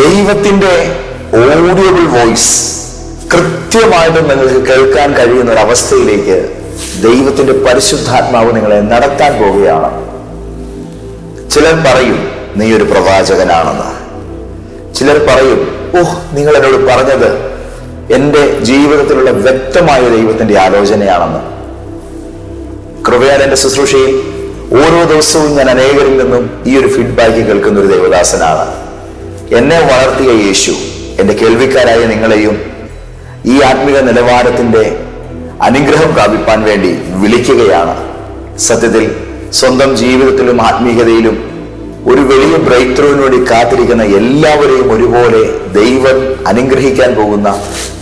ദൈവത്തിന്റെ audible voice കൃത്യമായിട്ട് നിങ്ങൾക്ക് കേൾക്കാൻ കഴിയുന്ന ഒരു അവസ്ഥയിലേക്ക് ദൈവത്തിന്റെ പരിശുദ്ധാത്മാവ് നിങ്ങളെ നടത്താൻ പോവുകയാണ്. ചിലർ പറയും നീ ഒരു പ്രവാചകനാണെന്ന്. ചിലർ പറയും ഓഹ് നിങ്ങൾ എന്നോട് പറഞ്ഞത് എന്റെ ജീവിതത്തിലുള്ള വ്യക്തമായ ദൈവത്തിന്റെ ആലോചനയാണെന്ന്. കൃപയാൽ ശുശ്രൂഷയിൽ ഓരോ ദിവസവും ഞാൻ അനേകരിൽ നിന്നും ഈ ഒരു ഫീഡ്ബാക്ക് കേൾക്കുന്ന ഒരു ദേവദാസനാണ്. എന്നെ വളർത്തിയ യേശു എന്റെ കേൾവിക്കാരായ നിങ്ങളെയും ഈ ആത്മീക നിലവാരത്തിന്റെ അനുഗ്രഹം പ്രാപിപ്പാൻ വേണ്ടി വിളിക്കുകയാണ്. സത്യത്തിൽ സ്വന്തം ജീവിതത്തിലും ആത്മീയതയിലും ഒരു വലിയ ബ്രേക്ക് ത്രൂവിന് വേണ്ടി കാത്തിരിക്കുന്ന എല്ലാവരെയും ഒരുപോലെ ദൈവം അനുഗ്രഹിക്കാൻ പോകുന്ന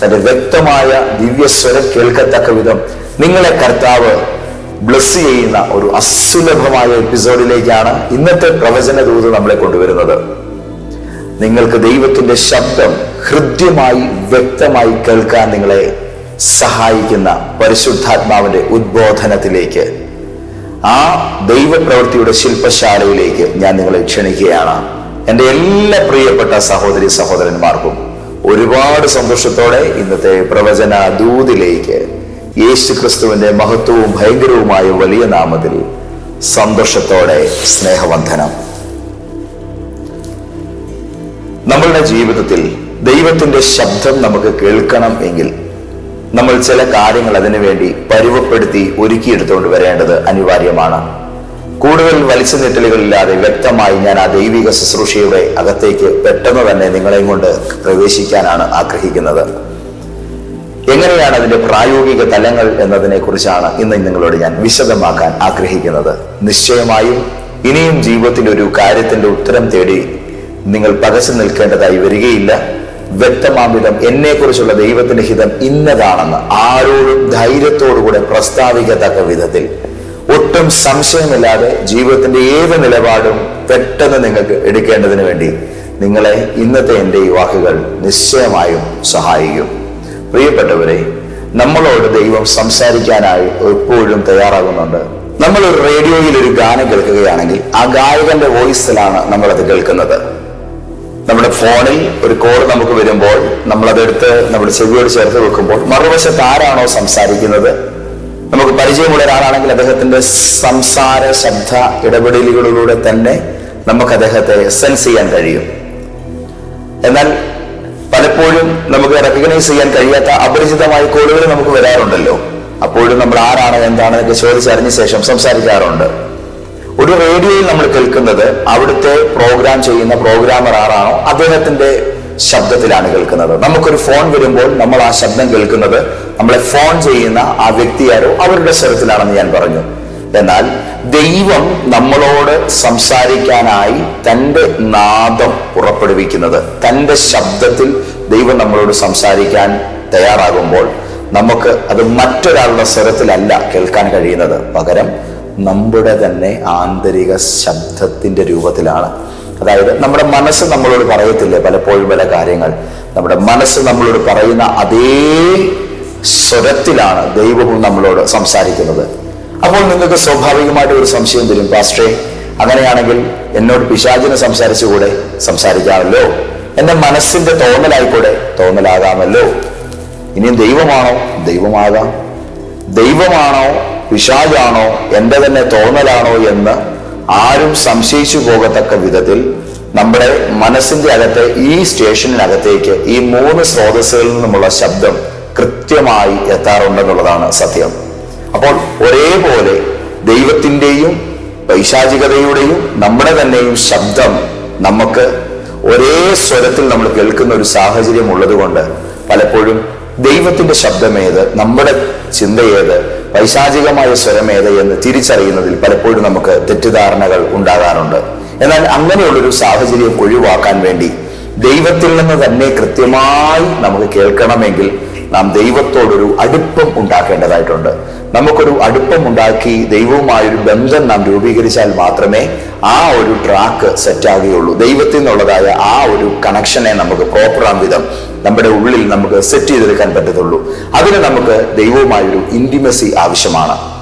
തന്റെ വ്യക്തമായ ദിവ്യസ്വരം കേൾക്കത്തക്ക വിധം നിങ്ങളെ കർത്താവ് ബ്ലസ് ചെയ്യുന്ന ഒരു അസുലഭമായ എപ്പിസോഡിലേക്കാണ് ഇന്നത്തെ പ്രവചന ദൂത് നമ്മളെ കൊണ്ടുവരുന്നത്. നിങ്ങൾക്ക് ദൈവത്തിന്റെ ശബ്ദം ഹൃദ്യമായി വ്യക്തമായി കേൾക്കാൻ നിങ്ങളെ സഹായിക്കുന്ന പരിശുദ്ധാത്മാവിന്റെ ഉദ്ബോധനത്തിലേക്ക് ആ ദൈവപ്രവൃത്തിയുടെ ശില്പശാലയിലേക്ക് ഞാൻ നിങ്ങളെ ക്ഷണിക്കുകയാണ്. എന്റെ എല്ലാ പ്രിയപ്പെട്ട സഹോദരി സഹോദരന്മാർക്കും ഒരുപാട് സന്തോഷത്തോടെ ഇന്നത്തെ പ്രവചന ദൂതിലേക്ക് യേശു ക്രിസ്തുവിന്റെ മഹത്വവും ഭയങ്കരവുമായ വലിയ നാമത്തിൽ സന്തോഷത്തോടെ സ്നേഹവന്ധനം നമ്മളുടെ ജീവിതത്തിൽ ദൈവത്തിന്റെ ശബ്ദം നമുക്ക് കേൾക്കണം എങ്കിൽ നമ്മൾ ചില കാര്യങ്ങൾ അതിനുവേണ്ടി പരുവപ്പെടുത്തി ഒരുക്കിയെടുത്തുകൊണ്ട് വരേണ്ടത് അനിവാര്യമാണ്. കൂടുതൽ വലിച്ചു നെറ്റലുകളില്ലാതെ വ്യക്തമായി ഞാൻ ആ ദൈവിക ശുശ്രൂഷയുടെ അകത്തേക്ക് പെട്ടെന്ന് തന്നെ നിങ്ങളെയും കൊണ്ട് പ്രവേശിക്കാനാണ് ആഗ്രഹിക്കുന്നത്. എങ്ങനെയാണ് അതിന്റെ പ്രായോഗിക തലങ്ങൾ എന്നതിനെ കുറിച്ചാണ് ഇന്ന് നിങ്ങളോട് ഞാൻ വിശദമാക്കാൻ ആഗ്രഹിക്കുന്നത്. നിശ്ചയമായും ഇനിയും ജീവിതത്തിൽ ഒരു കാര്യത്തിന്റെ ഉത്തരം തേടി നിങ്ങൾ പകച്ചു നിൽക്കേണ്ടതായി വരികയില്ല. വ്യക്തമാംവിധം എന്നെ കുറിച്ചുള്ള ദൈവത്തിന്റെ ഹിതം ഇന്നതാണെന്ന് ആരോടും ധൈര്യത്തോടുകൂടെ പ്രസ്താവിക്കത്തക്ക വിധത്തിൽ. ഒട്ടും സംശയമില്ലാതെ ജീവിതത്തിന്റെ ഏത് നിലപാടും പെട്ടെന്ന് നിങ്ങൾക്ക് എടുക്കേണ്ടതിന് വേണ്ടി നിങ്ങളെ ഇന്നത്തെ എന്റെ ഈ വാക്കുകൾ നിശ്ചയമായും സഹായിക്കും. പ്രിയപ്പെട്ടവരെ നമ്മളോട് ദൈവം സംസാരിക്കാനായി എപ്പോഴും തയ്യാറാകുന്നുണ്ട്. നമ്മൾ ഒരു റേഡിയോയിൽ ഒരു ഗാനം കേൾക്കുകയാണെങ്കിൽ ആ ഗായകന്റെ വോയിസിലാണ് നമ്മളത് കേൾക്കുന്നത്. നമ്മുടെ ഫോണിൽ ഒരു കോൾ നമുക്ക് വരുമ്പോൾ നമ്മൾ അതെടുത്ത് നമ്മുടെ ചെവിയോട് ചേർത്ത് വെക്കുമ്പോൾ മറുവശത്ത് ആരാണോ സംസാരിക്കുന്നത്? നമുക്ക് പരിചയമുള്ള ഒരാളാണെങ്കിൽ അദ്ദേഹത്തിന്റെ സംസാര ശബ്ദ ഇടപെടലുകളിലൂടെ തന്നെ നമുക്ക് അദ്ദേഹത്തെ സെൻസ് ചെയ്യാൻ കഴിയും. എന്നാൽ പലപ്പോഴും നമുക്ക് റെക്കഗ്നൈസ് ചെയ്യാൻ കഴിയാത്ത അപരിചിതമായ കോളുകൾ നമുക്ക് വരാറുണ്ടല്ലോ. അപ്പോഴും നമ്മൾ ആരാണ് എന്താണ് എന്നൊക്കെ ചോദിച്ചറിഞ്ഞ ശേഷം സംസാരിക്കാറുണ്ട്. ഒരു റേഡിയോയിൽ നമ്മൾ കേൾക്കുന്നത് അവിടുത്തെ പ്രോഗ്രാം ചെയ്യുന്ന പ്രോഗ്രാമർ ആരാണോ അദ്ദേഹത്തിന്റെ ശബ്ദത്തിലാണ് കേൾക്കുന്നത്. നമുക്കൊരു ഫോൺ വരുമ്പോൾ നമ്മൾ ആ ശബ്ദം കേൾക്കുന്നത് നമ്മളെ ഫോൺ ചെയ്യുന്ന ആ വ്യക്തിയാരോ അവരുടെ സ്വരത്തിലാണെന്ന് ഞാൻ പറഞ്ഞു. എന്നാൽ ദൈവം നമ്മളോട് സംസാരിക്കാനായി തന്റെ നാദം പുറപ്പെടുവിക്കുന്നത് തന്റെ ശബ്ദത്തിൽ ദൈവം നമ്മളോട് സംസാരിക്കാൻ തയ്യാറാകുമ്പോൾ നമുക്ക് അത് മറ്റൊരാളുടെ സ്വരത്തിലല്ല കേൾക്കാൻ കഴിയുന്നത്. പകരം നമ്മുടെ തന്നെ ആന്തരിക ശബ്ദത്തിന്റെ രൂപത്തിലാണ്. അതായത് നമ്മുടെ മനസ്സ് നമ്മളോട് പറയത്തില്ലേ? പലപ്പോഴും പല കാര്യങ്ങൾ. നമ്മുടെ മനസ്സ് നമ്മളോട് പറയുന്ന അതേ സ്വരത്തിലാണ് ദൈവവും നമ്മളോട് സംസാരിക്കുന്നത്. അപ്പോൾ നിങ്ങൾക്ക് സ്വാഭാവികമായിട്ട് ഒരു സംശയം തരും പാസ്റ്റേ അങ്ങനെയാണെങ്കിൽ എന്നോട് പിശാചിനെ സംസാരിച്ചുകൂടെ? സംസാരിക്കാമല്ലോ. എന്റെ മനസ്സിന്റെ തോന്നലായിക്കൂടെ? തോന്നലാകാമല്ലോ. ഇനിയും ദൈവമാണോ? ദൈവമാകാം. ദൈവമാണോ പിശാജാണോ എന്റെ തന്നെ തോന്നലാണോ എന്ന് ആരും സംശയിച്ചു പോകത്തക്ക വിധത്തിൽ നമ്മുടെ മനസ്സിന്റെ അകത്ത് ഈ സ്റ്റേഷനിനകത്തേക്ക് ഈ മൂന്ന് സ്രോതസ്സുകളിൽ നിന്നുമുള്ള ശബ്ദം കൃത്യമായി എത്താറുണ്ടെന്നുള്ളതാണ് സത്യം. അപ്പോൾ ഒരേപോലെ ദൈവത്തിന്റെയും പൈശാചികതയുടെയും നമ്മുടെ തന്നെയും ശബ്ദം നമുക്ക് ഒരേ സ്വരത്തിൽ നമ്മൾ കേൾക്കുന്ന ഒരു സാഹചര്യം ഉള്ളതുകൊണ്ട് പലപ്പോഴും ദൈവത്തിന്റെ ശബ്ദമേത് നമ്മുടെ ചിന്തയേത് പൈശാചികമായ സ്വരമേത എന്ന് തിരിച്ചറിയുന്നതിൽ പലപ്പോഴും നമുക്ക് തെറ്റിദ്ധാരണകൾ ഉണ്ടാകാറുണ്ട്. എന്നാൽ അങ്ങനെയുള്ളൊരു സാഹചര്യം ഒഴിവാക്കാൻ വേണ്ടി ദൈവത്തിൽ നിന്ന് തന്നെ കൃത്യമായി നമുക്ക് കേൾക്കണമെങ്കിൽ നാം ദൈവത്തോടൊരു അടുപ്പം ഉണ്ടാക്കേണ്ടതായിട്ടുണ്ട്. നമുക്കൊരു അടുപ്പം ഉണ്ടാക്കി ദൈവവുമായൊരു ബന്ധം നാം രൂപീകരിച്ചാൽ മാത്രമേ ആ ഒരു ട്രാക്ക് സെറ്റാകുകയുള്ളൂ ദൈവത്തിൽ നിന്നുള്ളതായ ആ ഒരു കണക്ഷനെ നമുക്ക് പ്രോപ്പറാം വിധം നമ്മുടെ ഉള്ളിൽ നമുക്ക് സെറ്റ് ചെയ്തെടുക്കാൻ പറ്റത്തുള്ളൂ. അതിന് നമുക്ക് ദൈവവുമായൊരു ഇന്റിമസി ആവശ്യമാണ്.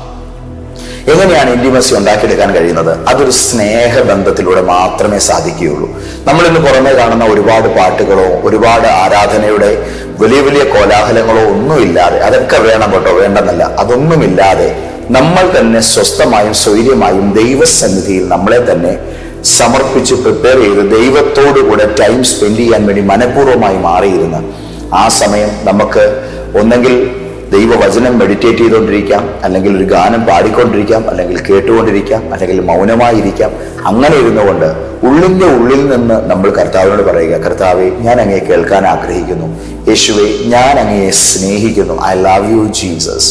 എങ്ങനെയാണ് ഇന്റിമസി ഉണ്ടാക്കിയെടുക്കാൻ കഴിയുന്നത്? അതൊരു സ്നേഹബന്ധത്തിലൂടെ മാത്രമേ സാധിക്കുകയുള്ളൂ. നമ്മൾ ഇന്ന് പുറമേ കാണുന്ന ഒരുപാട് പാട്ടുകളോ ഒരുപാട് ആരാധനയുടെ വലിയ വലിയ കോലാഹലങ്ങളോ ഒന്നുമില്ലാതെ അതൊക്കെ വേണം കേട്ടോ വേണ്ടെന്നല്ല അതൊന്നുമില്ലാതെ നമ്മൾ തന്നെ സ്വസ്ഥമായും സ്വൈര്യമായും ദൈവസന്നിധിയിൽ നമ്മളെ തന്നെ സമർപ്പിച്ച് പ്രിപ്പയർ ചെയ്ത് ദൈവത്തോടു കൂടെ ടൈം സ്പെൻഡ് ചെയ്യാൻ വേണ്ടി മനഃപൂർവമായി മാറിയിരുന്ന് ആ സമയം നമുക്ക് ഒന്നെങ്കിൽ ദൈവവചനം മെഡിറ്റേറ്റ് ചെയ്തുകൊണ്ടിരിക്കാം അല്ലെങ്കിൽ ഒരു ഗാനം പാടിക്കൊണ്ടിരിക്കാം അല്ലെങ്കിൽ കേട്ടുകൊണ്ടിരിക്കാം അല്ലെങ്കിൽ മൗനമായിരിക്കാം അങ്ങനെ ഇരുന്നുകൊണ്ട് ഉള്ളിന്റെ ഉള്ളിൽ നിന്ന് നമ്മൾ കർത്താവിനോട് പറയുക കർത്താവെ ഞാൻ അങ്ങയെ കേൾക്കാൻ ആഗ്രഹിക്കുന്നു. യേശുവെ ഞാൻ അങ്ങയെ സ്നേഹിക്കുന്നു. ഐ ലവ് യു ജീസസ്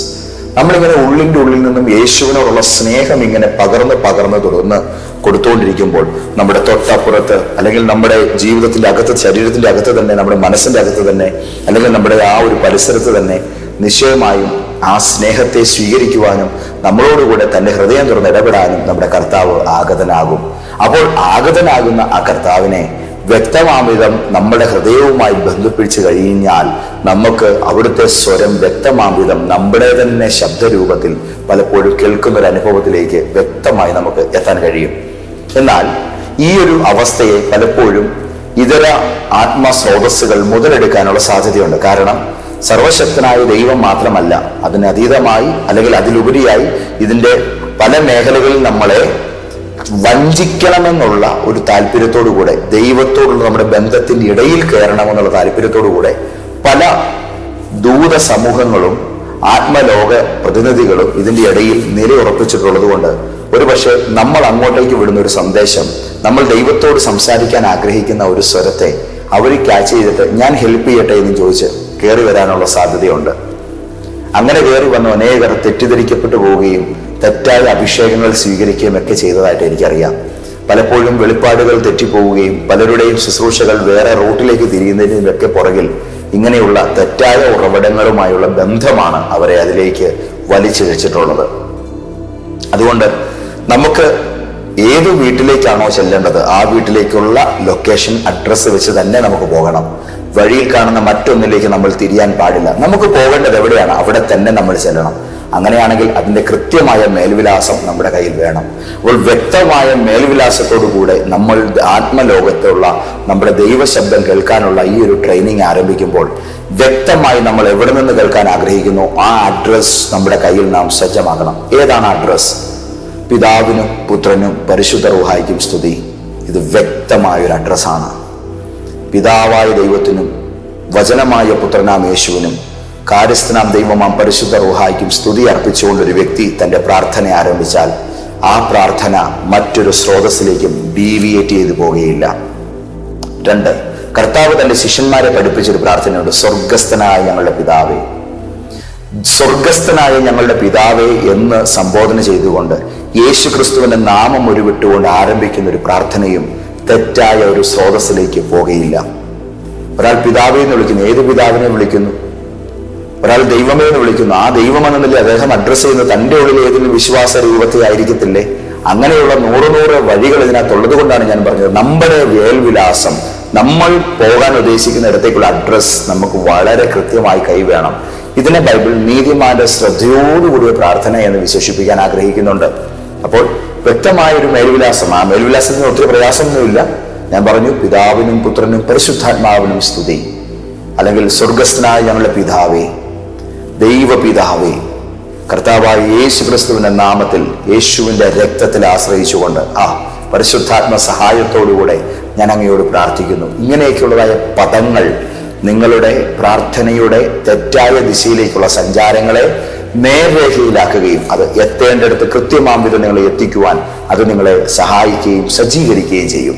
നമ്മളിങ്ങനെ ഉള്ളിന്റെ ഉള്ളിൽ നിന്നും യേശുവിനോടുള്ള സ്നേഹം ഇങ്ങനെ പകർന്ന് പകർന്ന് തുടർന്ന് കൊടുത്തുകൊണ്ടിരിക്കുമ്പോൾ നമ്മുടെ തൊട്ടപ്പുറത്ത് അല്ലെങ്കിൽ നമ്മുടെ ജീവിതത്തിന്റെ അകത്ത് ശരീരത്തിന്റെ അകത്ത് തന്നെ നമ്മുടെ മനസ്സിന്റെ അകത്ത് തന്നെ അല്ലെങ്കിൽ നമ്മുടെ ആ ഒരു പരിസരത്ത് തന്നെ നിശ്ചയമായും ആ സ്നേഹത്തെ സ്വീകരിക്കുവാനും നമ്മളോടുകൂടെ തന്റെ ഹൃദയം തുറന്ന് ഇടപെടാനും നമ്മുടെ കർത്താവ് ആഗതനാകും. അപ്പോൾ ആഗതനാകുന്ന ആ കർത്താവിനെ വ്യക്തമാമിതം നമ്മുടെ ഹൃദയവുമായി ബന്ധിപ്പിച്ചു കഴിഞ്ഞാൽ നമുക്ക് അവിടുത്തെ സ്വരം വ്യക്തമാമിതം നമ്മുടെ തന്നെ ശബ്ദരൂപത്തിൽ പലപ്പോഴും കേൾക്കുന്ന ഒരു അനുഭവത്തിലേക്ക് വ്യക്തമായി നമുക്ക് എത്താൻ കഴിയും. എന്നാൽ ഈ ഒരു അവസ്ഥയെ പലപ്പോഴും ഇതര ആത്മസ്രോതസ്സുകൾ മുതലെടുക്കാനുള്ള സാധ്യതയുണ്ട്. കാരണം സർവശക്തനായ ദൈവം മാത്രമല്ല അതിനതീതമായി അല്ലെങ്കിൽ അതിലുപരിയായി ഇതിന്റെ പല മേഖലകളിൽ നമ്മളെ വഞ്ചിക്കണമെന്നുള്ള ഒരു താല്പര്യത്തോടു കൂടെ ദൈവത്തോടുള്ള നമ്മുടെ ബന്ധത്തിന്റെ ഇടയിൽ കയറണമെന്നുള്ള താല്പര്യത്തോടു കൂടെ പല ദൂത സമൂഹങ്ങളും ആത്മലോക പ്രതിനിധികളും ഇതിന്റെ ഇടയിൽ നിലയുറപ്പിച്ചിട്ടുള്ളത് കൊണ്ട് ഒരുപക്ഷെ നമ്മൾ അങ്ങോട്ടേക്ക് വിടുന്ന ഒരു സന്ദേശം നമ്മൾ ദൈവത്തോട് സംസാരിക്കാൻ ആഗ്രഹിക്കുന്ന ഒരു സ്വരത്തെ അവർ ക്യാച്ച് ചെയ്തിട്ട് ഞാൻ ഹെൽപ്പ് ചെയ്യട്ടെ എന്ന് ചോദിച്ച് കയറി വരാനുള്ള സാധ്യതയുണ്ട്. അങ്ങനെ കയറി വന്നു അനേകർ തെറ്റിദ്ധരിക്കപ്പെട്ടു പോവുകയും തെറ്റായ അഭിഷേകങ്ങൾ സ്വീകരിക്കുകയും ഒക്കെ ചെയ്തതായിട്ട് എനിക്കറിയാം. പലപ്പോഴും വെളിപ്പാടുകൾ തെറ്റിപ്പോവുകയും പലരുടെയും ശുശ്രൂഷകൾ വേറെ റൂട്ടിലേക്ക് തിരിയുന്നതിനൊക്കെ പുറകിൽ ഇങ്ങനെയുള്ള തെറ്റായ ഉറവിടങ്ങളുമായുള്ള ബന്ധമാണ് അവരെ അതിലേക്ക് വലിച്ചിഴച്ചിട്ടുള്ളത്. അതുകൊണ്ട് നമുക്ക് ഏത് വീട്ടിലേക്കാണോ ചെല്ലേണ്ടത് ആ വീട്ടിലേക്കുള്ള ലൊക്കേഷൻ അഡ്രസ്സ് വെച്ച് തന്നെ നമുക്ക് പോകണം. വഴിയിൽ കാണുന്ന മറ്റൊന്നിലേക്ക് നമ്മൾ തിരിയാൻ പാടില്ല. നമുക്ക് പോകേണ്ടത് എവിടെയാണ്? അവിടെ തന്നെ നമ്മൾ ചെല്ലണം. അങ്ങനെയാണെങ്കിൽ അതിന്റെ കൃത്യമായ മേൽവിലാസം നമ്മുടെ കയ്യിൽ വേണം. അപ്പോൾ വ്യക്തമായ മേൽവിലാസത്തോടു കൂടെ നമ്മൾ ആത്മലോകത്തുള്ള നമ്മുടെ ദൈവശബ്ദം കേൾക്കാനുള്ള ഈ ഒരു ട്രെയിനിങ് ആരംഭിക്കുമ്പോൾ വ്യക്തമായി നമ്മൾ എവിടെ നിന്ന് കേൾക്കാൻ ആഗ്രഹിക്കുന്നു? ആ അഡ്രസ് നമ്മുടെ കയ്യിൽ നാം സജ്ജമാക്കണം ഏതാണ് അഡ്രസ് പിതാവിനും പുത്രനും പരിശുദ്ധ റുഹായിക്കും സ്തുതി. ഇത് വ്യക്തമായ ഒരു അഡ്രസ്സാണ് പിതാവായ ദൈവത്തിനും വചനമായ പുത്രനാം യേശുവിനും കാര്യസ്ഥനാം ദൈവമാം പരിശുദ്ധ റുഹായിക്കും സ്തുതി അർപ്പിച്ചുകൊണ്ട് ഒരു വ്യക്തി തന്റെ പ്രാർത്ഥന ആരംഭിച്ചാൽ ആ പ്രാർത്ഥന മറ്റൊരു സ്രോതസ്സിലേക്കും ഡീവിയേറ്റ് ചെയ്തു പോകുകയില്ല രണ്ട് കർത്താവ് തന്റെ ശിഷ്യന്മാരെ പഠിപ്പിച്ചൊരു പ്രാർത്ഥനയുണ്ട്. സ്വർഗസ്ഥനായ ഞങ്ങളുടെ പിതാവേ. സ്വർഗസ്ഥനായ ഞങ്ങളുടെ പിതാവേ എന്ന് സംബോധന ചെയ്തുകൊണ്ട് യേശു ക്രിസ്തുവിന്റെ നാമം ഉരുവിട്ടുകൊണ്ട് ആരംഭിക്കുന്ന ഒരു പ്രാർത്ഥനയും തെറ്റായ ഒരു സ്രോതസ്സിലേക്ക് പോകുകയില്ല ഒരാൾ പിതാവേ എന്ന് വിളിക്കുന്നു. ഏത് പിതാവിനെ വിളിക്കുന്നു? ഒരാൾ ദൈവമേ എന്ന് വിളിക്കുന്നു. ആ ദൈവം എന്ന നിലയിൽ അദ്ദേഹം അഡ്രസ്സ് ചെയ്യുന്നത്? തന്റെ ഉള്ളിൽ ഏതെങ്കിലും വിശ്വാസ രൂപത്തെ ആയിരിക്കത്തില്ലേ? അങ്ങനെയുള്ള നൂറ് നൂറ് വഴികൾ ഇതിനകത്തുള്ളത് കൊണ്ടാണ് ഞാൻ പറഞ്ഞത്. നമ്മുടെ വേൽവിലാസം നമ്മൾ പോകാൻ ഉദ്ദേശിക്കുന്ന ഇടത്തേക്കുള്ള അഡ്രസ് നമുക്ക് വളരെ കൃത്യമായി കൈ വേണം. ഇതിനെ ബൈബിൾ നീതിമാന്റെ ശ്രദ്ധയോടുകൂടിയ പ്രാർത്ഥന എന്ന് വിശേഷിപ്പിക്കാൻ ആഗ്രഹിക്കുന്നുണ്ട്. അപ്പോൾ വ്യക്തമായ ഒരു മേൽവിലാസം ആ മേൽവിലാസത്തിന് ഒത്തിരി പ്രയാസമൊന്നുമില്ല. ഞാൻ പറഞ്ഞു പിതാവിനും പുത്രനും പരിശുദ്ധാത്മാവിനും സ്തുതി. അല്ലെങ്കിൽ സ്വർഗസ്ഥനായ ഞങ്ങളുടെ പിതാവേ ദൈവ പിതാവേ കർത്താവായ യേശു ക്രിസ്തുവിന്റെ നാമത്തിൽ യേശുവിന്റെ രക്തത്തിൽ ആശ്രയിച്ചുകൊണ്ട്. ആ പരിശുദ്ധാത്മ സഹായത്തോടുകൂടെ ഞാൻ അങ്ങയോട് പ്രാർത്ഥിക്കുന്നു. ഇങ്ങനെയൊക്കെയുള്ളതായ പദങ്ങൾ നിങ്ങളുടെ പ്രാർത്ഥനയുടെ തെറ്റായ ദിശയിലേക്കുള്ള സഞ്ചാരങ്ങളെ നേർരേഖയിലാക്കുകയും അത് എത്തേണ്ടടുത്ത് കൃത്യമാം വിധം നിങ്ങളെ എത്തിക്കുവാൻ അത് നിങ്ങളെ സഹായിക്കുകയും സജ്ജീകരിക്കുകയും ചെയ്യും.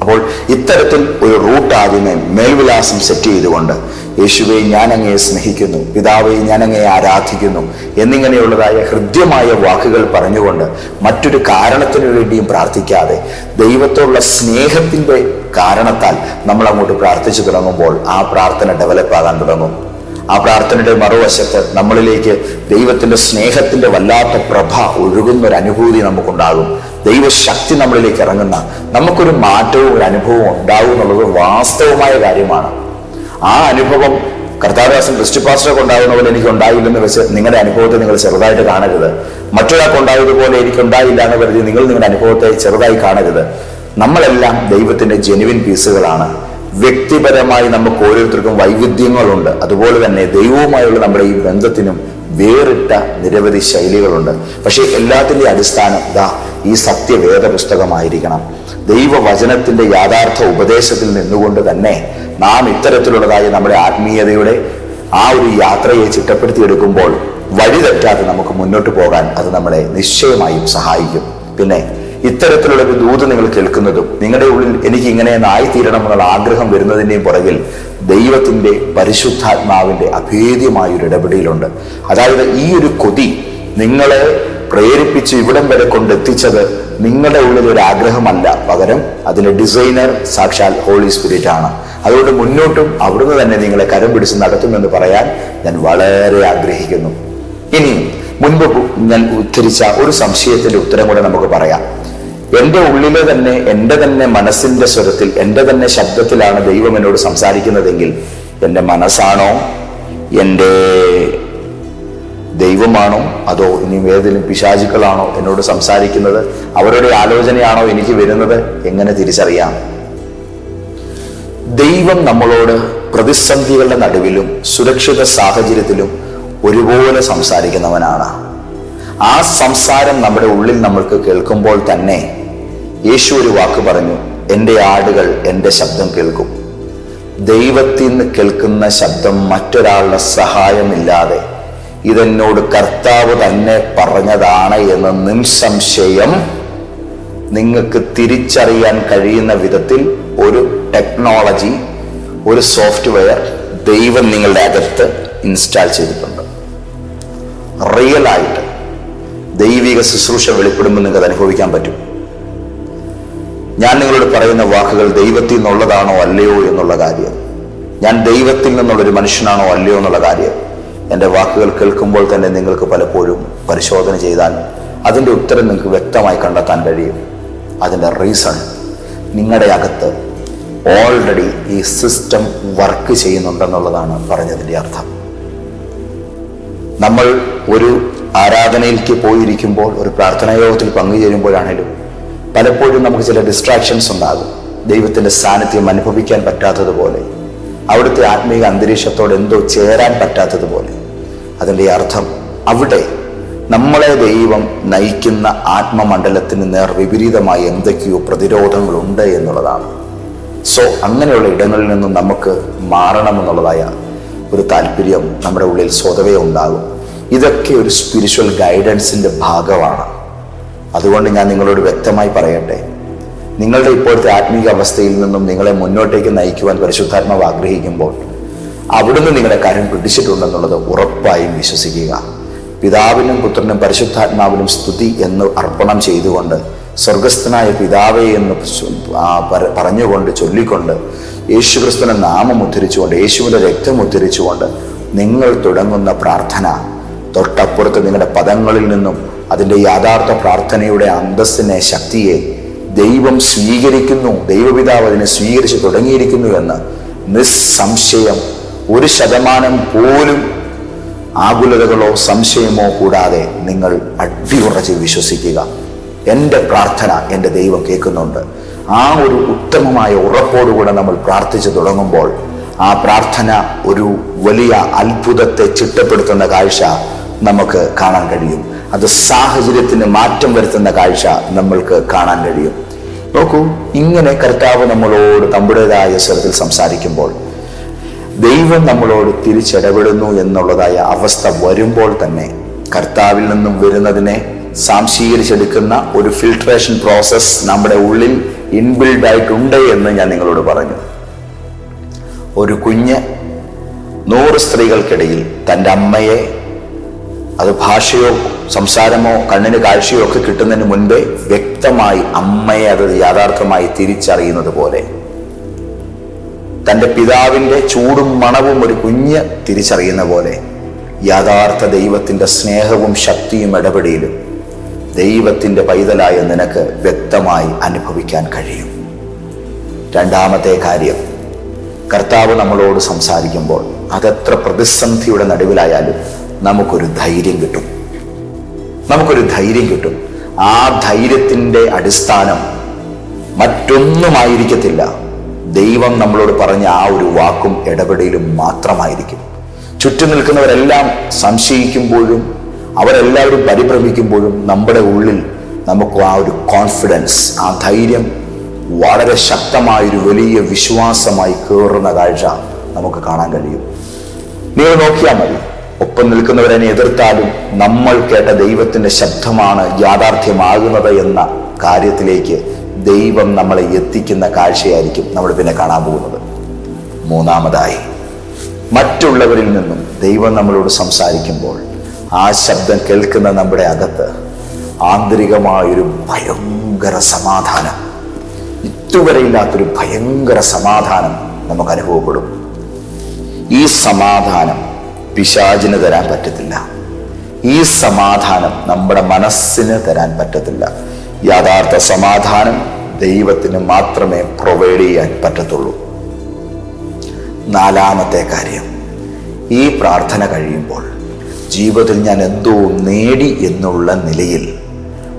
അപ്പോൾ ഇത്തരത്തിൽ ഒരു റൂട്ട് ആദ്യമേ മേൽവിലാസം സെറ്റ് ചെയ്തുകൊണ്ട് യേശുവെ ഞാൻ അങ്ങയെ സ്നേഹിക്കുന്നു. പിതാവെ ഞാൻ അങ്ങയെ ആരാധിക്കുന്നു. എന്നിങ്ങനെയുള്ളതായ ഹൃദ്യമായ വാക്കുകൾ പറഞ്ഞുകൊണ്ട് മറ്റൊരു കാരണത്തിനു വേണ്ടിയും പ്രാർത്ഥിക്കാതെ ദൈവത്തോടുള്ള സ്നേഹത്തിന്റെ കാരണത്താൽ നമ്മൾ അങ്ങോട്ട് പ്രാർത്ഥിച്ചു തുടങ്ങുമ്പോൾ ആ പ്രാർത്ഥന ഡെവലപ്പ് ആകാൻ തുടങ്ങും. ആ പ്രാർത്ഥനയുടെ മറുവശത്ത് നമ്മളിലേക്ക് ദൈവത്തിന്റെ സ്നേഹത്തിന്റെ വല്ലാത്ത പ്രഭ ഒഴുകുന്ന ഒരു അനുഭൂതി നമുക്കുണ്ടാകും. ദൈവശക്തി നമ്മളിലേക്ക് ഇറങ്ങുന്ന നമുക്കൊരു മാറ്റവും ഒരു അനുഭവവും ഉണ്ടാകും എന്നുള്ളത് വാസ്തവമായ കാര്യമാണ്. ആ അനുഭവം കർത്താദാസൻ ക്രിസ്റ്റുപാസ്റ്റർക്ക് ഉണ്ടാകുന്ന പോലെ എനിക്ക് ഉണ്ടായില്ലെന്ന് വെച്ച് നിങ്ങളുടെ അനുഭവത്തെ നിങ്ങൾ ചെറുതായിട്ട് കാണരുത്. മറ്റൊരാൾക്ക് ഉണ്ടായതുപോലെ എനിക്ക് ഉണ്ടായില്ല എന്ന് കരുതി നിങ്ങൾ നിങ്ങളുടെ അനുഭവത്തെ ചെറുതായി കാണരുത്. നമ്മളെല്ലാം ദൈവത്തിന്റെ ജെനുവിൻ പീസുകളാണ് വ്യക്തിപരമായി നമുക്ക് ഓരോരുത്തർക്കും വൈവിധ്യങ്ങളുണ്ട്. അതുപോലെ തന്നെ ദൈവവുമായുള്ള നമ്മുടെ ഈ ബന്ധത്തിനും വേറിട്ട നിരവധി ശൈലികളുണ്ട്. പക്ഷേ എല്ലാത്തിന്റെ അടിസ്ഥാനം ദാ ഈ സത്യവേദ പുസ്തകമായിരിക്കണം ദൈവവചനത്തിന്റെ യാഥാർത്ഥ ഉപദേശത്തിൽ നിന്നുകൊണ്ട് തന്നെ നാം ഇത്തരത്തിലുള്ളതായ നമ്മുടെ ആത്മീയതയുടെ ആ ഒരു യാത്രയെ ചിട്ടപ്പെടുത്തിയെടുക്കുമ്പോൾ വഴിതെറ്റാതെ നമുക്ക് മുന്നോട്ട് പോകാൻ അത് നമ്മളെ നിശ്ചയമായും സഹായിക്കും. പിന്നെ ഇത്തരത്തിലുള്ള ഒരു ദൂത് നിങ്ങൾ കേൾക്കുന്നതും നിങ്ങളുടെ ഉള്ളിൽ എനിക്ക് ഇങ്ങനെ ആയിത്തീരണം എന്നുള്ള ആഗ്രഹം വരുന്നതിന്റെയും പുറകിൽ ദൈവത്തിന്റെ പരിശുദ്ധാത്മാവിന്റെ അഭേദ്യമായ ഒരു ഇടപെടലുണ്ട്. അതായത് ഈ ഒരു കൊതി നിങ്ങളെ പ്രേരിപ്പിച്ച് ഇവിടം വരെ കൊണ്ടെത്തിച്ചത് നിങ്ങളുടെ ഉള്ളിൽ ഒരു ആഗ്രഹമല്ല. പകരം അതിന്റെ ഡിസൈനർ സാക്ഷാൽ ഹോളി സ്പിരിറ്റ് ആണ്. അതുകൊണ്ട് മുന്നോട്ടും അവിടുന്ന് തന്നെ നിങ്ങളെ കരം പിടിച്ച് നടത്തുമെന്ന് പറയാൻ ഞാൻ വളരെ ആഗ്രഹിക്കുന്നു. ഇനി മുൻപ് ഞാൻ ഉദ്ധരിച്ച ഒരു സംശയത്തിന്റെ ഉത്തരം കൂടെ നമുക്ക് പറയാം. എന്റെ ഉള്ളിലെ തന്നെ എന്റെ തന്നെ മനസ്സിന്റെ സ്വരത്തിൽ എന്റെ തന്നെ ശബ്ദത്തിലാണ് ദൈവം എന്നോട് സംസാരിക്കുന്നതെങ്കിൽ എന്റെ മനസ്സാണോ? എന്റെ ദൈവമാണോ? അതോ ഇനി ഏതെങ്കിലും പിശാചുക്കളാണോ എന്നോട് സംസാരിക്കുന്നത്? അവരുടെ ആലോചനയാണോ എനിക്ക് വരുന്നത്? എങ്ങനെ തിരിച്ചറിയാം? ദൈവം നമ്മളോട് പ്രതിസന്ധികളുടെ നടുവിലും സുരക്ഷിത സാഹചര്യത്തിലും ഒരുപോലെ സംസാരിക്കുന്നവനാണ്. ആ സംസാരം നമ്മുടെ ഉള്ളിൽ നമ്മൾക്ക് കേൾക്കുമ്പോൾ തന്നെ യേശു ഒരു വാക്ക് പറഞ്ഞു എന്റെ ആടുകൾ എന്റെ ശബ്ദം കേൾക്കും. ദൈവത്തിൽ നിന്ന് കേൾക്കുന്ന ശബ്ദം മറ്റൊരാളുടെ സഹായമില്ലാതെ ഇതെന്നോട് കർത്താവ് തന്നെ പറഞ്ഞതാണ് എന്ന് നിംസംശയം നിങ്ങൾക്ക് തിരിച്ചറിയാൻ കഴിയുന്ന വിധത്തിൽ ഒരു ടെക്നോളജി ഒരു സോഫ്റ്റ്വെയർ ദൈവം നിങ്ങളുടെ അകത്ത് ഇൻസ്റ്റാൾ ചെയ്തിട്ടുണ്ട്. റിയൽ ആയിട്ട് ദൈവിക ശുശ്രൂഷ വെളിപ്പെടുമ്പോൾ നിങ്ങൾക്ക് അത് അനുഭവിക്കാൻ പറ്റും. ഞാൻ നിങ്ങളോട് പറയുന്ന വാക്കുകൾ ദൈവത്തിൽ നിന്നുള്ളതാണോ അല്ലയോ എന്നുള്ള കാര്യം. ഞാൻ ദൈവത്തിൽ നിന്നുള്ളൊരു മനുഷ്യനാണോ അല്ലയോ എന്നുള്ള കാര്യം. എന്റെ വാക്കുകൾ കേൾക്കുമ്പോൾ തന്നെ നിങ്ങൾക്ക് പലപ്പോഴും പരിശോധന ചെയ്താൽ അതിന്റെ ഉത്തരം നിങ്ങൾക്ക് വ്യക്തമായി കണ്ടെത്താൻ കഴിയും. അതിന്റെ റീസൺ നിങ്ങളുടെ അകത്ത് ഓൾറെഡി ഈ സിസ്റ്റം വർക്ക് ചെയ്യുന്നുണ്ടെന്നുള്ളതാണ് പറഞ്ഞതിന്റെ അർത്ഥം. നമ്മൾ ഒരു ആരാധനയിലേക്ക് പോയിരിക്കുമ്പോൾ ഒരു പ്രാർത്ഥനാ യോഗത്തിൽ പങ്കുചേരുമ്പോഴാണേലും പലപ്പോഴും നമുക്ക് ചില ഡിസ്ട്രാക്ഷൻസ് ഉണ്ടാകും. ദൈവത്തിന്റെ സാന്നിധ്യം അനുഭവിക്കാൻ പറ്റാത്തതുപോലെ അവിടുത്തെ ആത്മീയ അന്തരീക്ഷത്തോട് എന്തോ ചേരാൻ പറ്റാത്തതുപോലെ. അതിന്റെ അർത്ഥം അവിടെ നമ്മളെ ദൈവം നയിക്കുന്ന ആത്മമണ്ഡലത്തിന് നേർ വിപരീതമായി എന്തൊക്കെയോ പ്രതിരോധങ്ങളുണ്ട് എന്നുള്ളതാണ്. സോ അങ്ങനെയുള്ള ഇടങ്ങളിൽ നിന്നും നമുക്ക് മാറണമെന്നുള്ളതായ ഒരു താല്പര്യം നമ്മുടെ ഉള്ളിൽ സ്വതവേ ഉണ്ടാകും. ഇതൊക്കെ ഒരു സ്പിരിച്വൽ ഗൈഡൻസിന്റെ ഭാഗമാണ്. അതുകൊണ്ട് ഞാൻ നിങ്ങളോട് വ്യക്തമായി പറയട്ടെ. നിങ്ങളുടെ ഇപ്പോഴത്തെ ആത്മീക അവസ്ഥയിൽ നിന്നും നിങ്ങളെ മുന്നോട്ടേക്ക് നയിക്കുവാൻ പരിശുദ്ധാത്മാവ് ആഗ്രഹിക്കുമ്പോൾ അവിടുന്ന് നിങ്ങളുടെ കാര്യം പിടിച്ചിട്ടുണ്ടെന്നുള്ളത് ഉറപ്പായും വിശ്വസിക്കുക. പിതാവിനും പുത്രനും പരിശുദ്ധാത്മാവിനും സ്തുതി എന്ന് അർപ്പണം ചെയ്തുകൊണ്ട് സ്വർഗസ്ഥനായ പിതാവേ എന്ന് പറഞ്ഞുകൊണ്ട് ചൊല്ലിക്കൊണ്ട് യേശുക്രിസ്തുവിനെ നാമം ഉദ്ധരിച്ചുകൊണ്ട് യേശുവിന്റെ രക്തം ഉദ്ധരിച്ചുകൊണ്ട് നിങ്ങൾ തുടങ്ങുന്ന പ്രാർത്ഥന തൊട്ടപ്പുറത്ത് നിങ്ങളുടെ പദങ്ങളിൽ നിന്നും അതിന്റെ യാഥാർത്ഥ പ്രാർത്ഥനയുടെ അന്തസ്സിനെ ശക്തിയെ ദൈവം സ്വീകരിക്കുന്നു ദൈവപിതാവ് അതിനെ സ്വീകരിച്ച് തുടങ്ങിയിരിക്കുന്നു എന്ന് നിസ്സംശയം ഒരു ശതമാനം പോലും ആകുലതകളോ സംശയമോ കൂടാതെ നിങ്ങൾ അടിയുറച്ച് വിശ്വസിക്കുക. എന്റെ പ്രാർത്ഥന എന്റെ ദൈവം കേൾക്കുന്നുണ്ട്. ആ ഒരു ഉത്തമമായ ഉറപ്പോടുകൂടെ നമ്മൾ പ്രാർത്ഥിച്ചു തുടങ്ങുമ്പോൾ ആ പ്രാർത്ഥന ഒരു വലിയ അത്ഭുതത്തെ ചിട്ടപ്പെടുത്തുന്ന കാഴ്ച നമുക്ക് കാണാൻ കഴിയും. അത് സാഹചര്യത്തിന് മാറ്റം വരുത്തുന്ന കാഴ്ച നമ്മൾക്ക് കാണാൻ കഴിയും. നോക്കൂ. ഇങ്ങനെ കർത്താവ് നമ്മളോട് നമ്മുടേതായ സ്വരത്തിൽ സംസാരിക്കുമ്പോൾ ദൈവം നമ്മളോട് തിരിച്ചിടപെടുന്നു എന്നുള്ളതായ അവസ്ഥ വരുമ്പോൾ തന്നെ കർത്താവിൽ നിന്നും വരുന്നതിനെ സാംശീകരിച്ചെടുക്കുന്ന ഒരു ഫിൽട്രേഷൻ പ്രോസസ്സ് നമ്മുടെ ഉള്ളിൽ ഇൻബിൽഡ് ആയിട്ടുണ്ട് എന്ന് ഞാൻ നിങ്ങളോട് പറഞ്ഞു. ഒരു കുഞ്ഞ് നൂറ് സ്ത്രീകൾക്കിടയിൽ തന്റെ അമ്മയെ അത് ഭാഷയോ സംസാരമോ കണ്ണിന് കാഴ്ചയോ ഒക്കെ കിട്ടുന്നതിന് മുൻപേ വ്യക്തമായി അമ്മയെ അത് യാഥാർത്ഥമായി തിരിച്ചറിയുന്നത് പോലെ. തന്റെ പിതാവിന്റെ ചൂടും മണവും ഒരു കുഞ്ഞ് തിരിച്ചറിയുന്ന പോലെ യഥാർത്ഥ ദൈവത്തിന്റെ സ്നേഹവും ശക്തിയും ഇടപെടലും ദൈവത്തിന്റെ പൈതലായ നിനക്ക് വ്യക്തമായി അനുഭവിക്കാൻ കഴിയും. രണ്ടാമത്തെ കാര്യം കർത്താവ് നമ്മളോട് സംസാരിക്കുമ്പോൾ അതെത്ര പ്രതിസന്ധിയുടെ നടുവിലായാലും നമുക്കൊരു ധൈര്യം കിട്ടും. നമുക്കൊരു ധൈര്യം കിട്ടും. ആ ധൈര്യത്തിന്റെ അടിസ്ഥാനം മറ്റൊന്നുമായിരിക്കത്തില്ല. ദൈവം നമ്മളോട് പറഞ്ഞ ആ ഒരു വാക്കും ഇടപെടലും മാത്രമായിരിക്കും. ചുറ്റും നിൽക്കുന്നവരെല്ലാം സംശയിക്കുമ്പോഴും അവരെല്ലാവരും പരിഭ്രമിക്കുമ്പോഴും നമ്മുടെ ഉള്ളിൽ നമുക്ക് ആ ഒരു കോൺഫിഡൻസ് ആ ധൈര്യം വളരെ ശക്തമായൊരു വലിയ വിശ്വാസമായി കയറുന്ന കാഴ്ച നമുക്ക് കാണാൻ കഴിയും. നിങ്ങൾ നോക്കിയാൽ മതി. ഒപ്പം നിൽക്കുന്നവരെ എതിർത്താലും നമ്മൾ കേട്ട ദൈവത്തിന്റെ ശബ്ദമാണ് യാഥാർത്ഥ്യമാകുന്നത് എന്ന കാര്യത്തിലേക്ക് ദൈവം നമ്മളെ എത്തിക്കുന്ന കാഴ്ചയായിരിക്കും നമ്മൾ പിന്നെ കാണാൻ പോകുന്നത്. മൂന്നാമതായി മറ്റുള്ളവരിൽ നിന്നും ദൈവം നമ്മളോട് സംസാരിക്കുമ്പോൾ ആ ശബ്ദം കേൾക്കുന്ന നമ്മുടെ അകത്ത് ആന്തരികമായൊരു ഭയങ്കര സമാധാനം ഇതുവരെ ഇല്ലാത്തൊരു ഭയങ്കര സമാധാനം നമുക്ക് അനുഭവപ്പെടും. ഈ സമാധാനം പിശാചിന് തരാൻ പറ്റത്തില്ല. ഈ സമാധാനം നമ്മുടെ മനസ്സിന് തരാൻ പറ്റത്തില്ല. യഥാർത്ഥ സമാധാനം ദൈവത്തിന് മാത്രമേ പ്രൊവൈഡ് ചെയ്യാൻ പറ്റത്തുള്ളൂ. നാലാമത്തെ കാര്യം ഈ പ്രാർത്ഥന കഴിയുമ്പോൾ ജീവിതത്തിൽ ഞാൻ എന്തോ നേടി എന്നുള്ള നിലയിൽ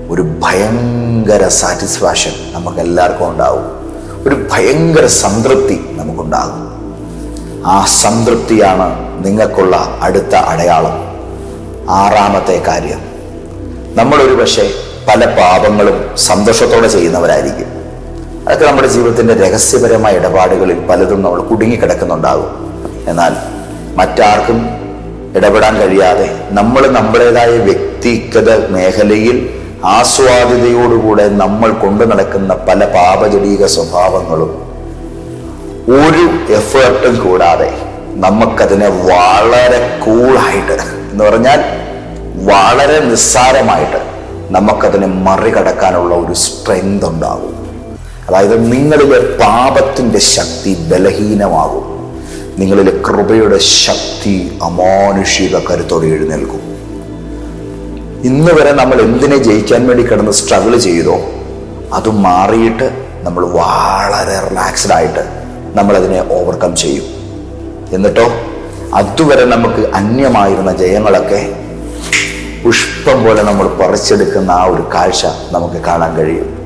ഒരു ഭയങ്കര സാറ്റിസ്ഫാക്ഷൻ നമുക്ക് എല്ലാവർക്കും ഉണ്ടാവും. ഒരു ഭയങ്കര സംതൃപ്തി നമുക്കുണ്ടാകും. ആ സംതൃപ്തിയാണ് നിങ്ങൾക്കുള്ള അടുത്ത അടയാളം. ആറാമത്തെ കാര്യം. നമ്മളൊരു പക്ഷേ പല പാപങ്ങളും സന്തോഷത്തോടെ ചെയ്യുന്നവരായിരിക്കും. അതൊക്കെ നമ്മുടെ ജീവിതത്തിന്റെ രഹസ്യപരമായ ഇടപാടുകളിൽ പലതും നമ്മൾ കുടുങ്ങിക്കിടക്കുന്നുണ്ടാകും. എന്നാൽ മറ്റാർക്കും ഇടപെടാൻ കഴിയാതെ നമ്മൾ നമ്മുടേതായ വ്യക്തിഗത മേഖലയിൽ ആസ്വാദ്യതയോടുകൂടെ നമ്മൾ കൊണ്ടു നടക്കുന്ന പല പാപജടീക സ്വഭാവങ്ങളും ഒരു എഫേർട്ടും കൂടാതെ നമുക്കതിനെ വളരെ കൂളായിട്ട് എന്ന് പറഞ്ഞാൽ വളരെ നിസ്സാരമായിട്ട് നമുക്കതിനെ മറികടക്കാനുള്ള ഒരു സ്ട്രെങ്ത് ഉണ്ടാകും. അതായത് നിങ്ങളിലെ പാപത്തിന്റെ ശക്തി ബലഹീനമാകും. നിങ്ങളിലെ കൃപയുടെ ശക്തി അമാനുഷിക കരുത്തോടെ എഴുന്നേൽക്കും. ഇന്ന് വരെ നമ്മൾ എന്തിനെ ജയിക്കാൻ വേണ്ടി കിടന്ന് സ്ട്രഗിൾ ചെയ്തോ അത് മാറിയിട്ട് നമ്മൾ വളരെ റിലാക്സ്ഡ് ആയിട്ട് നമ്മളതിനെ ഓവർകം ചെയ്യും. എന്നിട്ടോ അതുവരെ നമുക്ക് അന്യമായിരുന്ന ജയങ്ങളൊക്കെ പുഷ്പം പോലെ നമ്മൾ പറിച്ചെടുക്കുന്ന ആ ഒരു കാഴ്ച നമുക്ക് കാണാൻ കഴിയും.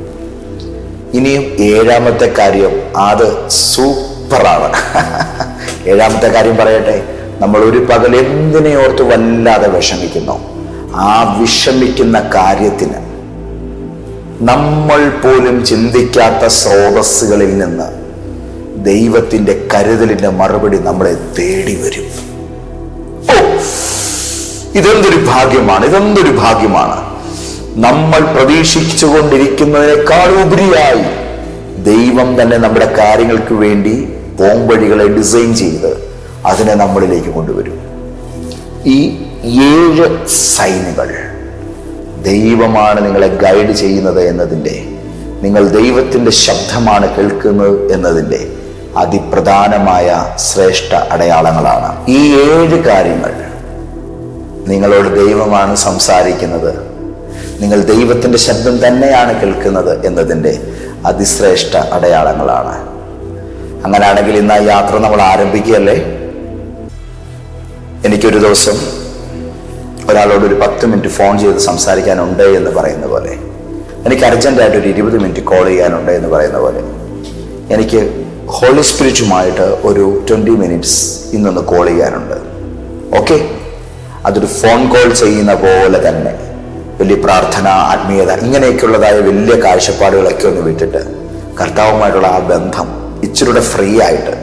ഇനിയും ഏഴാമത്തെ കാര്യം അത് സൂപ്പറാണ്. ഏഴാമത്തെ കാര്യം പറയട്ടെ നമ്മൾ ഒരു പകൽ എന്തിനെ ഓർത്ത് വല്ലാതെ വിഷമിക്കുന്നു. ആ വിഷമിക്കുന്ന കാര്യത്തിന് നമ്മൾ പോലും ചിന്തിക്കാത്ത സ്രോതസ്സുകളിൽ നിന്ന് ദൈവത്തിന്റെ കരുതലിന്റെ മറുപടി നമ്മളെ തേടി വരും. ഇതെന്തൊരു ഭാഗ്യമാണ് ഇതെന്തൊരു ഭാഗ്യമാണ്. നമ്മൾ പ്രതീക്ഷിച്ചുകൊണ്ടിരിക്കുന്നതിനേക്കാൾ ഉപരിയായി ദൈവം തന്നെ നമ്മുടെ കാര്യങ്ങൾക്ക് വേണ്ടി പോംവഴികളെ ഡിസൈൻ ചെയ്ത് അതിനെ നമ്മളിലേക്ക് കൊണ്ടുവരും. ഈ ഏഴ് സൈനുകൾ ദൈവമാണ് നിങ്ങളെ ഗൈഡ് ചെയ്യുന്നത് എന്നതിന്റെ നിങ്ങൾ ദൈവത്തിന്റെ ശബ്ദമാണ് കേൾക്കുന്നത് എന്നതിന്റെ അതിപ്രധാനമായ ശ്രേഷ്ഠ അടയാളങ്ങളാണ്. ഈ ഏഴ് കാര്യങ്ങൾ നിങ്ങളോട് ദൈവമാണ് സംസാരിക്കുന്നത്. നിങ്ങൾ ദൈവത്തിന്റെ ശബ്ദം തന്നെയാണ് കേൾക്കുന്നത് എന്നതിന്റെ അതിശ്രേഷ്ഠ അടയാളങ്ങളാണ്. അങ്ങനെയാണെങ്കിൽ ഇന്ന് ആ യാത്ര നമ്മൾ ആരംഭിക്കുകയല്ലേ? എനിക്കൊരു ദിവസം ഒരാളോട് ഒരു പത്ത് മിനിറ്റ് ഫോൺ ചെയ്ത് സംസാരിക്കാനുണ്ട് എന്ന് പറയുന്ന പോലെ എനിക്ക് അർജന്റായിട്ട് ഒരു ഇരുപത് മിനിറ്റ് കോൾ ചെയ്യാനുണ്ട് എന്ന് പറയുന്ന പോലെ എനിക്ക് ഹോളി സ്പിരിറ്റുമായിട്ട് ഒരു ട്വന്റി മിനിറ്റ്സ് ഇന്നൊന്ന് കോൾ ചെയ്യാനുണ്ട്. ഓക്കെ അതൊരു ഫോൺ കോൾ ചെയ്യുന്ന പോലെ തന്നെ. വലിയ പ്രാർത്ഥന ആത്മീയത ഇങ്ങനെയൊക്കെയുള്ളതായ വലിയ കാഴ്ചപ്പാടുകളൊക്കെ ഒന്ന് വിട്ടിട്ട് കർത്താവുമായിട്ടുള്ള ആ ബന്ധം ഇച്ചിരൂടെ ഫ്രീ ആയിട്ട്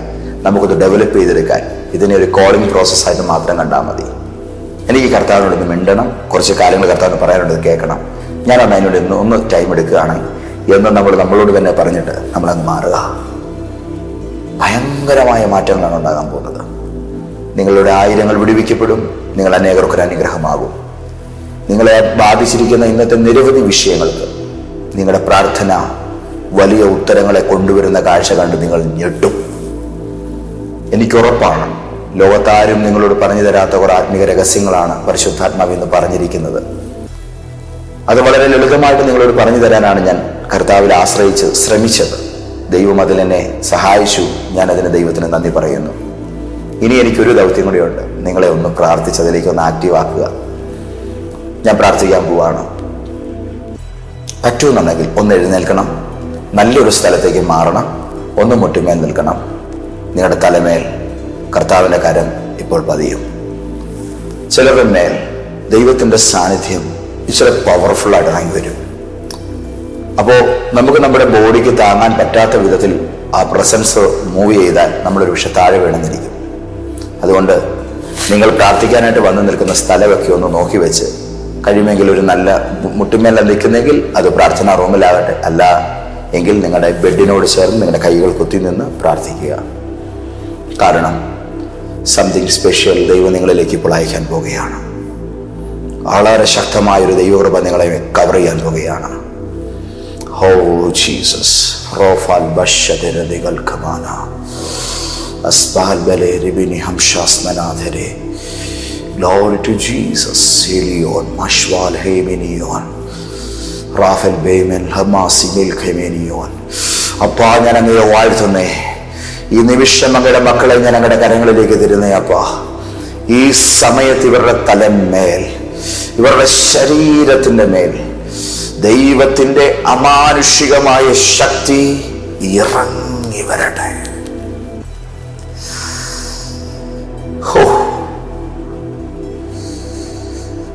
നമുക്കത് ഡെവലപ്പ് ചെയ്തെടുക്കാൻ ഇതിനെ ഒരു കോളിംഗ് പ്രോസസ്സായിട്ട് മാത്രം കണ്ടാൽ മതി. എനിക്ക് കർത്താവിനോട് ഒന്ന് മിണ്ടണം. കുറച്ച് കാര്യങ്ങൾ കർത്താവിന് പറയാനുണ്ട് ഇത് കേൾക്കണം. ഞാനന്ന് അതിനോട് ഇന്ന് ഒന്ന് ടൈം എടുക്കുകയാണ്. എന്ന് നമ്മൾ നമ്മളോട് തന്നെ പറഞ്ഞിട്ട് നമ്മളങ്ങ് മാറുക. ഭയങ്കരമായ മാറ്റങ്ങളാണ് ഉണ്ടാകാൻ പോകുന്നത്. നിങ്ങളുടെ ആയിരങ്ങൾ വിടുവിക്കപ്പെടും നിങ്ങൾ അനേകർക്കൊരു അനുഗ്രഹമാകും. നിങ്ങളെ ബാധിച്ചിരിക്കുന്ന ഇന്നത്തെ നിരവധി വിഷയങ്ങൾക്ക് നിങ്ങളുടെ പ്രാർത്ഥന വലിയ ഉത്തരങ്ങളെ കൊണ്ടുവരുന്ന കാഴ്ച കണ്ട് നിങ്ങൾ ഞെട്ടും. എനിക്കുറപ്പാണ് ലോകത്താരും നിങ്ങളോട് പറഞ്ഞു തരാത്ത കുറെ ആത്മീക രഹസ്യങ്ങളാണ് പരിശുദ്ധാത്മാവ് എന്ന് പറഞ്ഞിരിക്കുന്നത്. അത് വളരെ ലളിതമായിട്ട് നിങ്ങളോട് പറഞ്ഞു തരാനാണ് ഞാൻ കർത്താവിൽ ആശ്രയിച്ച് ശ്രമിച്ചത്. ദൈവം അതിൽ എന്നെ സഹായിച്ചു. ഞാൻ അതിന് ദൈവത്തിന് നന്ദി പറയുന്നു. ഇനി എനിക്കൊരു ദൗത്യം കൂടിയുണ്ട്. നിങ്ങളെ ഒന്ന് പ്രാർത്ഥിച്ച് അതിലേക്ക് ഒന്ന് ആക്റ്റീവ് ആക്കുക. ഞാൻ പ്രാർത്ഥിക്കാൻ പോവാണ്. പറ്റുമെന്നുണ്ടെങ്കിൽ ഒന്ന് എഴുന്നേൽക്കണം. നല്ലൊരു സ്ഥലത്തേക്ക് മാറണം. ഒന്ന് മുട്ടുമേൽ നിൽക്കണം. നിങ്ങളുടെ തലമേൽ കർത്താവിന്റെ കരം ഇപ്പോൾ പതിയും. ചിലരുടെ മേൽ ദൈവത്തിന്റെ സാന്നിധ്യം ഇച്ചിരി പവർഫുള്ളായിട്ട് ഇറങ്ങി വരും അപ്പോൾ നമുക്ക് നമ്മുടെ ബോഡിക്ക് താങ്ങാൻ പറ്റാത്ത വിധത്തിൽ ആ പ്രസൻസ് മൂവ് ചെയ്താൽ നമ്മളൊരു പക്ഷെ താഴെ വീണെന്നിരിക്കും. അതുകൊണ്ട് നിങ്ങൾ പ്രാർത്ഥിക്കാനായിട്ട് വന്നു നിൽക്കുന്ന സ്ഥലമൊക്കെ ഒന്ന് നോക്കി വെച്ച് കഴിയുമെങ്കിൽ ഒരു നല്ല മുട്ടിമേല നിൽക്കുന്നെങ്കിൽ അത് പ്രാർത്ഥനാ റൂമിലാകട്ടെ. അല്ല എങ്കിൽ നിങ്ങളുടെ ബെഡിനോട് ചേർന്ന് നിങ്ങളുടെ കൈകൾ കുത്തി നിന്ന് പ്രാർത്ഥിക്കുക. കാരണം സംതിങ് സ്പെഷ്യൽ ദൈവം നിങ്ങളിലേക്ക് ഇപ്പോൾ അയക്കാൻ പോവുകയാണ്. വളരെ ശക്തമായൊരു ദൈവകൃപ നിങ്ങളെ കവർ ചെയ്യാൻ പോവുകയാണ്. To Jesus, Mashwal അപ്പാ ഞാൻ വാഴ്ത്തുന്നേ. ഈ നിമിഷം അങ്ങയുടെ മക്കളെ ഞാൻ അങ്ങയുടെ കരങ്ങളിലേക്ക് തരുന്നേ അപ്പാ. ഈ സമയത്ത് ഇവരുടെ തലമേൽ ഇവരുടെ ശരീരത്തിന്റെ മേൽ ദൈവത്തിന്റെ അമാനുഷികമായ ശക്തി ഇറങ്ങി വരട്ടെ.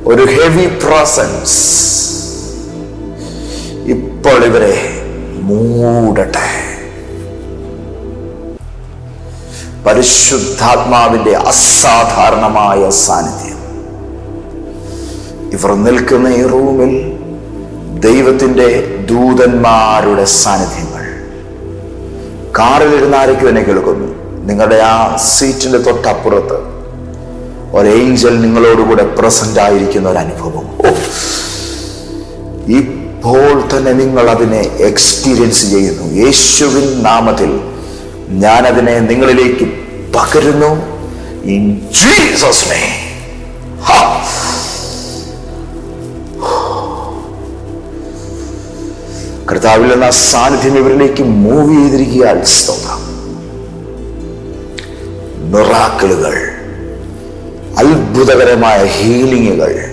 ഒരു ഹെവി പ്രോസൻസ് ഇപ്പോൾ ഇവരെ മൂടട്ടെ. പരിശുദ്ധാത്മാവിന്റെ അസാധാരണമായ സാന്നിധ്യം. ഇവർ നിൽക്കുന്ന ഈ റൂമിൽ ദൈവത്തിന്റെ ദൂതന്മാരുടെ സാന്നിധ്യങ്ങൾ. കാറിലിരുന്ന് എന്നെ കേൾക്കുന്നു. നിങ്ങളുടെ ആ സീറ്റിന്റെ തൊട്ടപ്പുറത്ത് ഒരു ഏഞ്ചൽ നിങ്ങളോടുകൂടെ പ്രസന്റ് ആയിരിക്കുന്ന ഒരു അനുഭവം. ഇപ്പോൾ തന്നെ നിങ്ങൾ അതിനെ എക്സ്പീരിയൻസ് ചെയ്യുന്നു. യേശുവിൻ നാമത്തിൽ ഞാൻ അതിനെ നിങ്ങളിലേക്ക് പകരുന്നു. ഇൻ ജീസസ് നെയ്മ് കർത്താവിൽ നിന്ന് ആ സാന്നിധ്യം ഇവരിലേക്ക് മൂവ് ചെയ്തിരിക്കുക സ്തോത്രം. മിറാക്കിളുകൾ അത്ഭുതകരമായ ഹീലിങ്ങുകൾ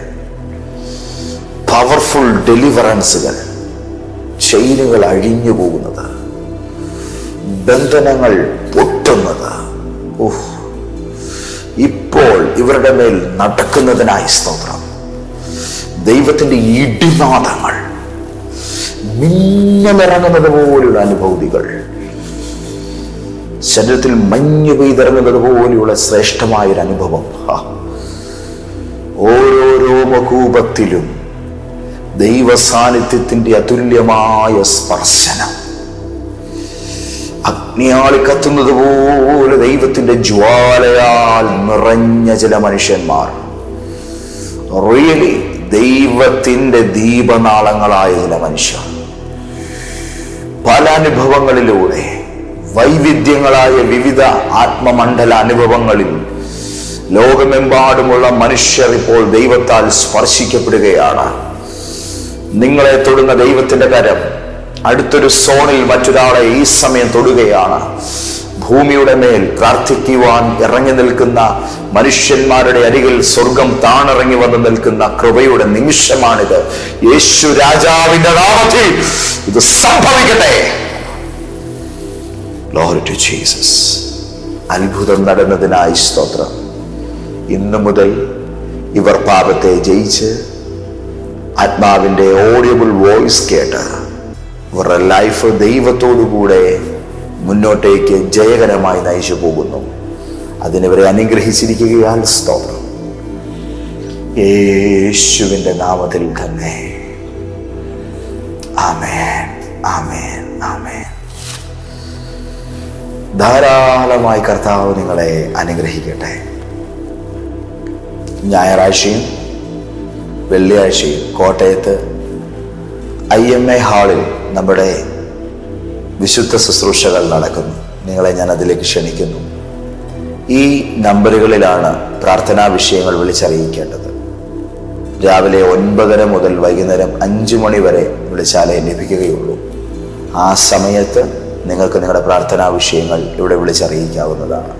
പവർഫുൾ ഡെലിവറൻസുകൾ ചെയിനുകൾ അഴിഞ്ഞു പോകുന്നത് ബന്ധനങ്ങൾ പൊട്ടുന്നത്. ഓഹ് ഇപ്പോൾ ഇവരുടെ മേൽ നടക്കുന്നതിനായി സ്തോത്രം. ദൈവത്തിന്റെ ഇടിനാദങ്ങൾ മിന്നമിറങ്ങുന്നത് പോലുള്ള അനുഭൂതികൾ. ശരീരത്തിൽ മഞ്ഞ് പെയ്തിറങ്ങുന്നത് പോലെയുള്ള ശ്രേഷ്ഠമായൊരു അനുഭവം. ഓരോരോ മകൂപത്തിലും ദൈവ സാന്നിധ്യത്തിന്റെ അതുല്യമായ സ്പർശനം. അഗ്നിയാളി കത്തുന്നത് പോലെ ദൈവത്തിന്റെ ജ്വാലയാൽ നിറഞ്ഞ ചില മനുഷ്യന്മാർ. റിയലി ദൈവത്തിന്റെ ദീപനാളങ്ങളായ ചില മനുഷ്യർ. പല അനുഭവങ്ങളിലൂടെ വൈവിധ്യങ്ങളായ വിവിധ ആത്മമണ്ഡല അനുഭവങ്ങളിൽ ലോകമെമ്പാടുമുള്ള മനുഷ്യർ ഇപ്പോൾ ദൈവത്താൽ സ്പർശിക്കപ്പെടുകയാണ്. നിങ്ങളെ തൊടുന്ന ദൈവത്തിന്റെ കരം അടുത്തൊരു സോണിൽ മറ്റൊരാളെ ഈ സമയം തൊടുകയാണ്. ഭൂമിയുടെ മേൽ പ്രാർത്ഥിക്കുവാൻ ഇറങ്ങി നിൽക്കുന്ന മനുഷ്യന്മാരുടെ അരികിൽ സ്വർഗം താണിറങ്ങി വന്ന് നിൽക്കുന്ന കൃപയുടെ നിമിഷമാണിത്. യേശു രാജാവിന്റെ നാമത്തിൽ ഇത് സംഭവിക്കട്ടെ. ടു ജീസസ് അത്ഭുതം നടന്നതിനായി സ്തോത്രം. ഇന്നു മുതൽ ഇവർ പാപത്തെ ജയിച്ച് ആത്മാവിന്റെ ഓഡിയബിൾ വോയിസ് കേട്ട് ഇവരുടെ ലൈഫ് ദൈവത്തോടുകൂടെ മുന്നോട്ടേക്ക് ജയകരമായി നയിച്ചു പോകുന്നു. അതിനിവരെ അനുഗ്രഹിച്ചിരിക്കുകയാൽ സ്തോത്രം. യേശുവിന്റെ നാമത്തിൽ തന്നെ. ആമേൻ. ആമേൻ. ആമേൻ. ധാരാളമായി കർത്താവ് നിങ്ങളെ അനുഗ്രഹിക്കട്ടെ. ഞായറാഴ്ചയും വെള്ളിയാഴ്ചയും കോട്ടയത്ത് ഐ എം എ ഹാളിൽ നമ്മുടെ വിശുദ്ധ ശുശ്രൂഷകൾ നടക്കുന്നു. നിങ്ങളെ ഞാൻ അതിലേക്ക് ക്ഷണിക്കുന്നു. ഈ നമ്പറുകളിലാണ് പ്രാർത്ഥനാ വിഷയങ്ങൾ വിളിച്ചറിയിക്കേണ്ടത്. രാവിലെ ഒൻപതര മുതൽ വൈകുന്നേരം അഞ്ചു മണി വരെ വിളിച്ചാലേ ലഭിക്കുകയുള്ളൂ. ആ സമയത്ത് നിങ്ങൾക്ക് നിങ്ങളുടെ പ്രാർത്ഥനാ വിഷയങ്ങൾ ഇവിടെ വിളിച്ചറിയിക്കാവുന്നതാണ്.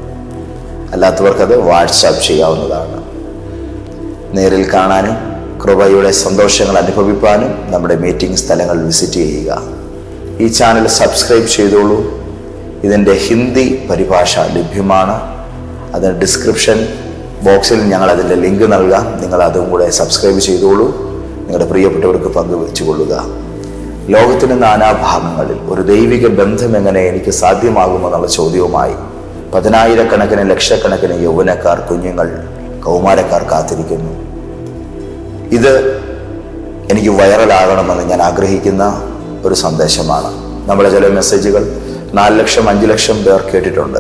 അല്ലാത്തവർക്കത് വാട്സാപ്പ് ചെയ്യാവുന്നതാണ്. നേരിൽ കാണാനും കൃപയുടെ സന്തോഷങ്ങൾ അനുഭവിപ്പാനും നമ്മുടെ മീറ്റിംഗ് സ്ഥലങ്ങൾ വിസിറ്റ് ചെയ്യുക. ഈ ചാനൽ സബ്സ്ക്രൈബ് ചെയ്തോളൂ. ഇതിന്റെ ഹിന്ദി പരിഭാഷ ലഭ്യമാണ്. അതിന് ഡിസ്ക്രിപ്ഷൻ ബോക്സിൽ ഞങ്ങൾ അതിന്റെ ലിങ്ക് നൽകാം. നിങ്ങൾ അതും കൂടെ സബ്സ്ക്രൈബ് ചെയ്തോളൂ. നിങ്ങളുടെ പ്രിയപ്പെട്ടവർക്ക് പങ്കുവെച്ചു കൊള്ളുക ലോകത്തിന്റെ നാനാഭാഗങ്ങളിൽ ഒരു ദൈവിക ബന്ധം എങ്ങനെ എനിക്ക് സാധ്യമാകുമെന്നുള്ള ചോദ്യവുമായി പതിനായിരക്കണക്കിന് ലക്ഷക്കണക്കിന് യൗവനക്കാർ കുഞ്ഞുങ്ങൾ കൗമാരക്കാർ കാത്തിരിക്കുന്നു. ഇത് എനിക്ക് വൈറലാകണമെന്ന് ഞാൻ ആഗ്രഹിക്കുന്ന ഒരു സന്ദേശമാണ്. നമ്മുടെ ചില മെസ്സേജുകൾ നാല് ലക്ഷം അഞ്ച് ലക്ഷം പേർ കേട്ടിട്ടുണ്ട്.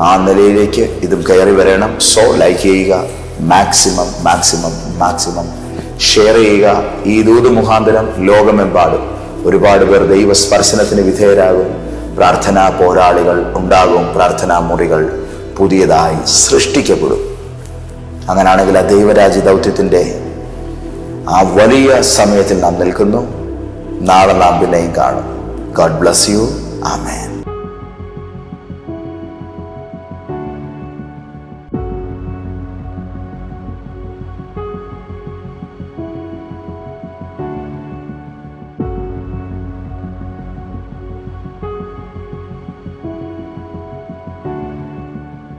ആ നിലയിലേക്ക് ഇതും കയറി വരണം. സോ ലൈക്ക് ചെയ്യുക. മാക്സിമം മാക്സിമം മാക്സിമം ഷെയർ ചെയ്യുക. ഈ ദൂത് മുഖാന്തരം ലോകമെമ്പാടും ഒരുപാട് പേർ ദൈവസ്പർശനത്തിന് വിധേയരാകും. പ്രാർത്ഥനാ പോരാളികൾ ഉണ്ടാകും. പ്രാർത്ഥനാ മുറികൾ പുതിയതായി സൃഷ്ടിക്കപ്പെടും. അങ്ങനെയാണെങ്കിൽ ആ ദൈവരാജ്യ ദൗത്യത്തിന്റെ ആ വലിയ സമയത്തിൽ നാം നിൽക്കുന്നു. നാളെ നാം പിന്നെയും കാണും. God bless you amen